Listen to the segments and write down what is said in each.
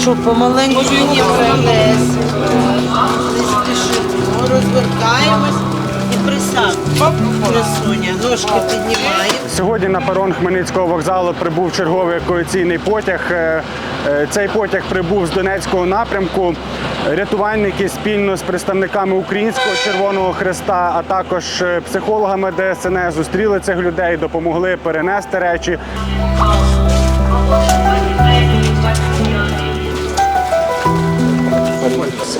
Що помаленьку розвертаємось і присадимо. Красуня, ножки піднімаємо. Сьогодні на перон Хмельницького вокзалу прибув черговий евакуаційний потяг. Е, е, Цей потяг прибув з Донецького напрямку. Рятувальники спільно з представниками Українського Червоного Хреста, а також е, психологами ДСНС зустріли цих людей, допомогли перенести речі.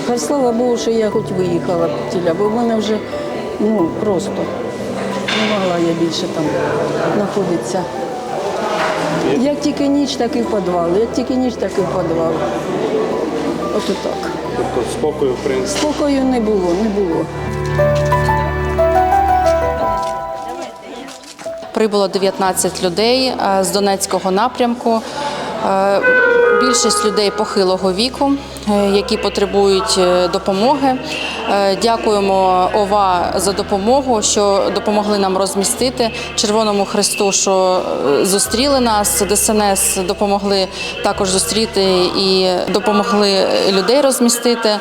Хай слава Богу, що я хоч виїхала тіля, бо в мене вже ну просто не могла я більше там знаходитися. Як тільки ніч, так і в підвал. Як тільки ніч, так і в підвал. От так. Тобто спокою, в принципі. Спокою не було, не було. Прибуло 19 людей е, з Донецького напрямку. Е, Більшість людей похилого віку, які потребують е, допомоги. Е, Дякуємо ОВА за допомогу, що допомогли нам розмістити Червоному Христу, що е, зустріли нас. ДСНС допомогли також зустріти і допомогли людей розмістити.